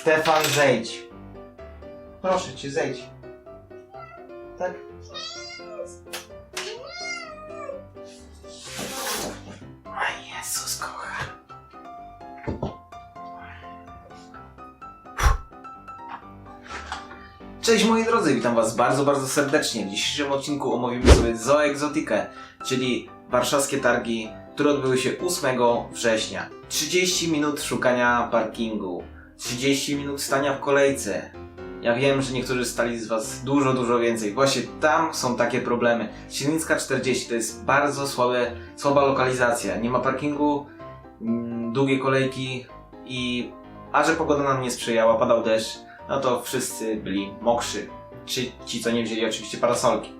Stefan, zejdź. Proszę cię, zejdź. Tak? Jezus, kocha. Cześć moi drodzy, witam was bardzo, bardzo serdecznie. W dzisiejszym odcinku omówimy sobie Zoegzotikę, czyli warszawskie targi, które odbyły się 8 września. 30 minut szukania parkingu, 30 minut stania w kolejce. Ja wiem, że niektórzy stali z was dużo, dużo więcej. Właśnie tam są takie problemy. Siedlicka 40 to jest bardzo słabe, słaba lokalizacja. Nie ma parkingu, mm, długie kolejki i... A że pogoda nam nie sprzyjała, padał deszcz, no to wszyscy byli mokrzy. Czy ci, co nie wzięli oczywiście parasolki.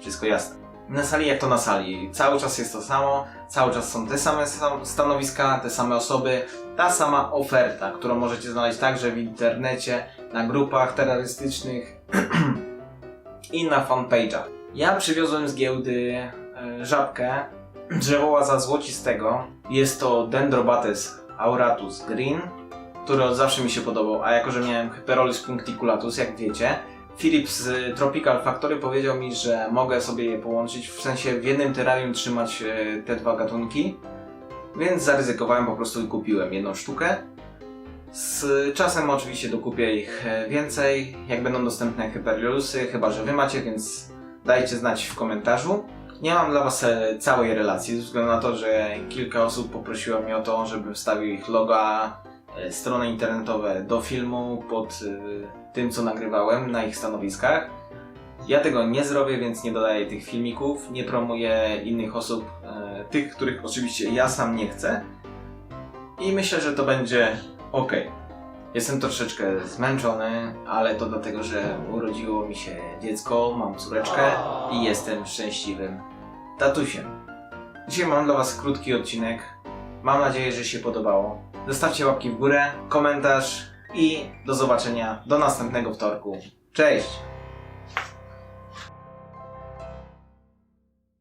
Wszystko jasne. Na sali jak to na sali. Cały czas jest to samo, cały czas są te same sam- stanowiska, te same osoby, ta sama oferta, którą możecie znaleźć także w internecie, na grupach terrorystycznych i na fanpage'ach. Ja przywiozłem z giełdy e, żabkę drzewołaza złocistego. Jest to Dendrobates auratus green, który od zawsze mi się podobał, a jako, że miałem Hyperolus puncticulatus, jak wiecie, Philip z Tropical Factory powiedział mi, że mogę sobie je połączyć, w sensie w jednym terrarium trzymać e, te dwa gatunki, więc zaryzykowałem po prostu i kupiłem jedną sztukę. Z czasem oczywiście dokupię ich e, więcej, jak będą dostępne Hyperiolusy, chyba że wy macie, więc dajcie znać w komentarzu. Nie mam dla was e, całej relacji, ze względu na to, że kilka osób poprosiło mnie o to, żebym wstawił ich loga, e, strony internetowe do filmu pod tym, co nagrywałem na ich stanowiskach. Ja tego nie zrobię, więc nie dodaję tych filmików, nie promuję innych osób, e, tych, których oczywiście ja sam nie chcę. I myślę, że to będzie ok. Jestem troszeczkę zmęczony, ale to dlatego, że urodziło mi się dziecko, mam córeczkę i jestem szczęśliwym tatusiem. Dzisiaj mam dla Was krótki odcinek. Mam nadzieję, że się podobało. Zostawcie łapki w górę, komentarz i do zobaczenia do następnego wtorku. Cześć!